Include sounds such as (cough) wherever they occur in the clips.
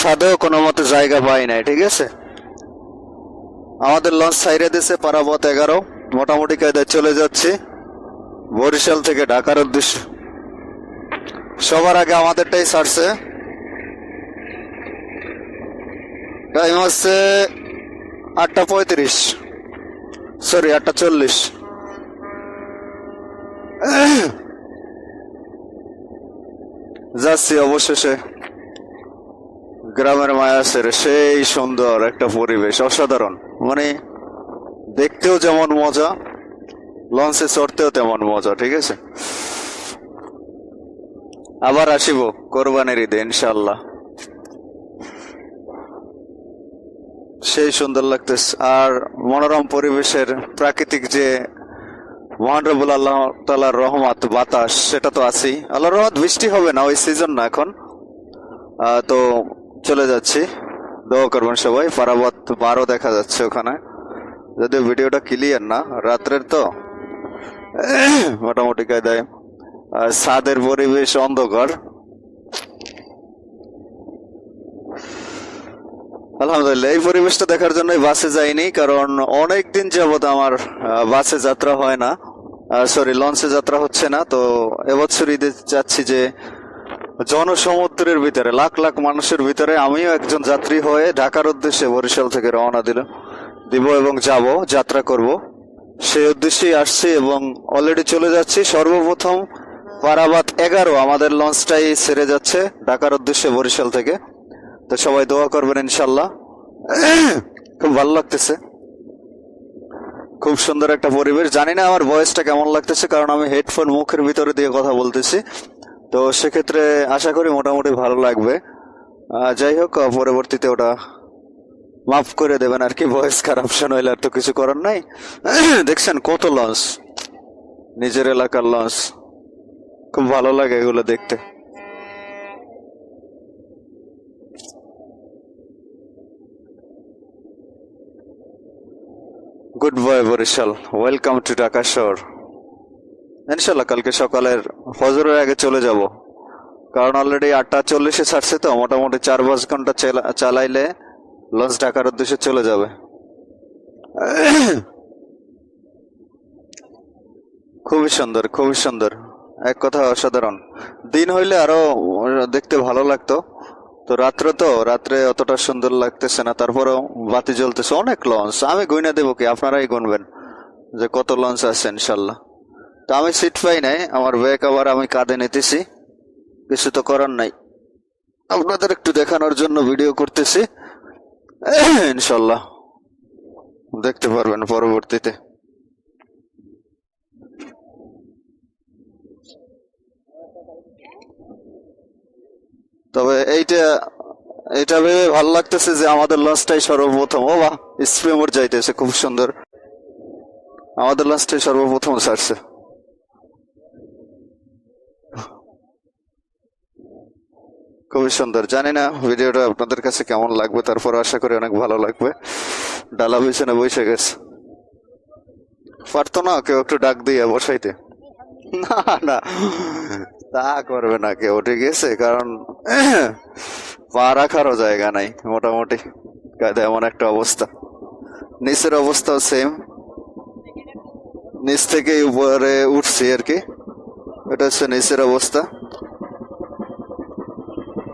সাদেও কোনো মতে জায়গা পাই নাই, ঠিক আছে? আমাদের লঞ্চ সাইরে দিছে পারাবত এগারো। মোটামুটি কায়দায় চলে যাচ্ছি। বরিশাল থেকে ঢাকার উদ্দেশ্যে। সবার আগে আমাদেরটাই ছাড়ছে। টাইম হচ্ছে আটটা পঁয়ত্রিশ। সরি, আটটা চল্লিশ। যাচ্ছি অবশেষে। গ্রামের মায়াসের সেই সুন্দর একটা পরিবেশ, অসাধারণ। মানে দেখতেও যেমন মজা, লঞ্চে চড়তেও তেমন মজা, ঠিক আছে? আবার আসিব কোরবানির ঈদে ইনশাল্লাহ সেই সুন্দর লাগতেছে। আর মনোরম পরিবেশের প্রাকৃতিক যে মহানরবুল আল্লাহ তালার রহমত, বাতাস, সেটা তো আছেই। আল্লাহ রহমত বৃষ্টি হবে না, ওই সিজন না এখন। তো চলে যাচ্ছি। দোয়া করবেন সবাই। পারাবত বারো দেখা যাচ্ছে ওখানে। যদিও ভিডিওটা ক্লিয়ার না, রাত্রের তো। মোটামুটি কায়দায়। ছাদের পরিবেশ অন্ধকার। আলহামদুলিল্লাহ, এই পরিবেশটা দেখার জন্যই বাসে যাইনি, কারণ অনেক দিন যাবত আমার বাসে যাত্রা হয় না। সরি লঞ্চে যাত্রা হচ্ছে না। তো এবছর ঈদে যাচ্ছি যে জনসমুদ্রের ভিতরে, লাখ লাখ মানুষের ভিতরে আমিও একজন যাত্রী হয়ে ঢাকার উদ্দেশ্যে বরিশাল থেকে রওনা দিল দিব এবং যাব, যাত্রা করব। সেই উদ্দেশ্যেই আসছি এবং অলরেডি চলে যাচ্ছি। সর্বপ্রথম পারাবাত এগারো, আমাদের লঞ্চটাই ছেড়ে যাচ্ছে ঢাকার উদ্দেশ্যে বরিশাল থেকে। তো সবাই দোয়া করবেন ইনশাল্লাহ। খুব ভালো লাগতেছে। খুব সুন্দর একটা পরিবেশ। জানি না আমার ভয়েসটা কেমন লাগতেছে, কারণ আমি হেডফোন মুখের ভিতরে দিয়ে কথা বলতেছি। তো সেক্ষেত্রে আশা করি মোটামুটি ভালো লাগবে। যাই হোক পরবর্তীতে ওটা মাফ করে দেবেন আর কি ভয়েস কারাপশন হইলে আর তো কিছু করার নাই। (clears throat) দেখছেন কত লঞ্চ নিজের এলাকার লঞ্চ খুব ভালো লাগে এগুলো দেখতে। Good boy Barishal. Welcome to Dhaka শহর ইনশাল্লাহ কালকে সকালের ফজরের আগে চলে যাব। কারণ অলরেডি আটটা চল্লিশে ছাড়ছে তো, মোটামুটি চার পাঁচ ঘণ্টা চেলা- চালাইলে লঞ্চ ঢাকার উদ্দেশ্যে চলে যাবে। খুবই সুন্দর খুবই সুন্দর। এক কথা অসাধারণ। দিন হইলে আরও দেখতে ভালো লাগতো। তো রাত্রে তো, রাত্রে অতটা সুন্দর লাগতেছে না, তারপরেও বাতি জ্বলতেছে। অনেক লঞ্চ আমি গুইনা দেবো কি? আপনারাই গুনবেন যে কত লঞ্চ আছে, ইনশাল্লাহ। তো আমি সিট পাই নাই, আমার ব্যাগ আবার আমি কাঁধে নিতেছি, কিছু তো করার নাই। আপনাদের একটু দেখানোর জন্য ভিডিও করতেছি, ইনশাল্লাহ, দেখতে পারবেন পরবর্তীতে। তবে এইটা এটা ভেবে ভালো লাগতেছে যে আমাদের লঞ্চটাই সর্বপ্রথম। ও বাহ স্প্রেমোর যাইতেছে, খুব সুন্দর। আমাদের লঞ্চটাই সর্বপ্রথম ছাড়ছে। খুবই সুন্দর। জানি না ভিডিওটা আপনাদের কাছে কেমন লাগবে তারপর আশা করি অনেক ভালো লাগবে। ডালা বিছানে বসে গেছে। পারতো না কেউ একটু ডাক দিয়ে বসাইতে। না না। তা করবে না কেউ ঠিক আছে কারণ পা রাখারও জায়গা নাই, মোটামুটি। কায়দা এমন একটা অবস্থা। নিচের অবস্থাও সেম নিচ থেকে উপরে উঠছি আর কি। এটা হচ্ছে নিচের অবস্থা।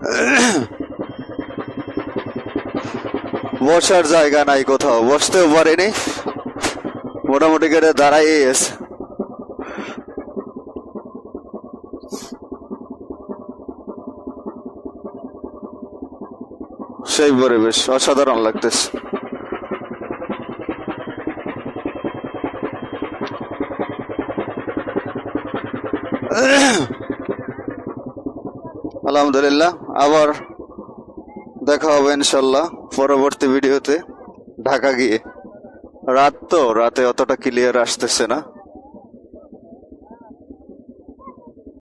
(coughs) বসার জায়গা নাই কোথাও বসতেও পারিনি। মোটামুটি করে দাঁড়াই আছে। সেই পরিবেশ অসাধারণ লাগতেছে। (coughs) আলহামদুলিল্লাহ, আবার দেখা হবে ইনশাল্লাহ পরবর্তী ভিডিওতে ঢাকা গিয়ে। রাত তো, রাতে অতটা ক্লিয়ার আসতেছে না।